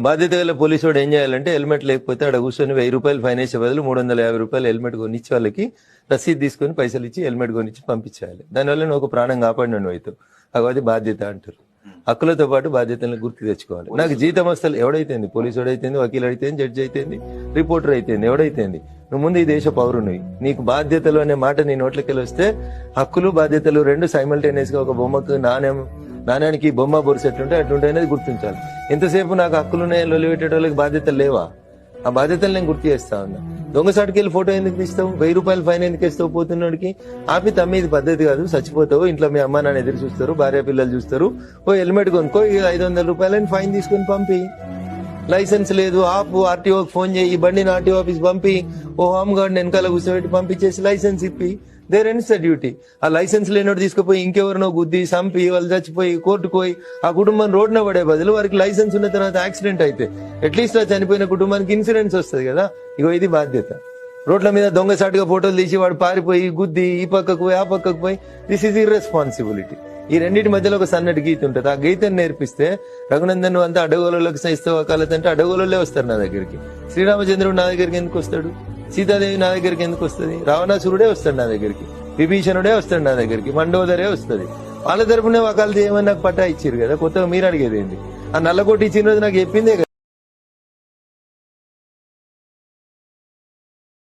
బాధ్యత గల పోలీసు వాడు ఏం చేయాలంటే హెల్మెట్ లేకపోతే ఆడ కూర్చొని వెయ్యి రూపాయలు ఫైన్ వేసే బదులు మూడు వందల యాభై రూపాయలు హెల్మెట్ కొనిచ్చి వాళ్ళకి రసీదు తీసుకొని పైసలు ఇచ్చి హెల్మెట్ కొనిచ్చి పంపించేయాలి దానివల్ల నువ్వు ఒక ప్రాణం కాపాడిన నువ్వు అది బాధ్యత అంటారు. హక్కులతో పాటు బాధ్యతలను గుర్తు తెచ్చుకోవాలి. నాకు జీతం వస్తలు ఎవడైతేంది? పోలీసు వాడైతేంది వకీలు అయితేంది? జడ్జి అయితేంది? రిపోర్టర్ అయితేంది? ఎవడైతేంది? నువ్వు ముందు ఈ దేశ పౌరునివి. నీకు బాధ్యతలు అనే మాట నీ నోట్లకి వస్తే హక్కులు బాధ్యతలు రెండు సైమల్టేనియస్గా ఒక బొమ్మకు నాణ్యం నాణ్యానికి బొమ్మ బొరుసు ఎట్లుంటే అట్లుంటే అనేది గుర్తించాలి. ఎంతసేపు నాకు హక్కులున్నాయి లొలిపెట్టేటోళ్ళకి బాధ్యతలు లేవా? ఆ బాధ్యతలు నేను గుర్తు చేస్తా ఉన్నా. దొంగసాటికి వెళ్ళి ఫోటో ఎందుకు తీస్తావు? వెయ్యి రూపాయలు ఫైన్ ఎందుకు ఇస్తావు పోతున్నోడికి? ఆపి తమ్మి పద్ధతి కాదు చచ్చిపోతావు ఇంట్లో మీ అమ్మ నాన్న ఎదురు చూస్తారు భార్య పిల్లలు చూస్తారు. ఓ హెల్మెట్ కొనుక్కో ఐదు వందల రూపాయలని ఫైన్ తీసుకొని పంపి. లైసెన్స్ లేదు ఆపు ఆర్టీఓకి ఫోన్ చేయి ఈ బండిని ఆర్టీఓ ఆఫీస్ పంపి. ఓ హోమ్ గార్డ్ వెనకాల కూర్చోబెట్టి పంపించేసి లైసెన్స్ ఇప్పి. దేర్ ఎన్స్ ద డ్యూటీ ఆ లైసెన్స్ లేనోడు తీసుకుపోయి ఇంకెవరినో గుద్ది సంపి వాళ్ళు చచ్చిపోయి కోర్టుకు పోయి ఆ కుటుంబం రోడ్న పడే బదులు వారికి లైసెన్స్ ఉన్న తర్వాత యాక్సిడెంట్ అయితే అట్లీస్ట్ ఆ చనిపోయిన కుటుంబానికి ఇన్సూరెన్స్ వస్తుంది కదా? ఇగో ఇది బాధ్యత. రోడ్ల మీద దొంగసాటుగా ఫోటోలు తీసి వాడు పారిపోయి గుద్ది ఈ పక్కకు పోయి ఆ పక్కకు పోయి దిస్ ఈజ్ ఇర్రెస్పాన్సిబిలిటీ ఈ రెండింటి మధ్యలో ఒక సన్నటి గీత ఉంటుంది. ఆ గీతను నేర్పిస్తే రఘునందన్ అంతా అడగోలకు సహిస్తావు వకాలత్ అంటే వస్తారు నా దగ్గరికి. శ్రీరామచంద్రుడు నా దగ్గరికి ఎందుకు వస్తాడు? సీతాదేవి నా దగ్గరికి ఎందుకు వస్తుంది? రావణాసురుడే వస్తాడు నా దగ్గరికి. విభీషణుడే వస్తాడు నా దగ్గరికి. మండోదరే వస్తుంది. వాళ్ళ తరపునే వకాలత్ ఏమని నాకు పట్టా ఇచ్చారు కదా? కొత్తగా మీరు అడిగేది ఏంటి? ఆ నల్లకోటి ఇచ్చిన రోజు నాకు చెప్పిందే కదా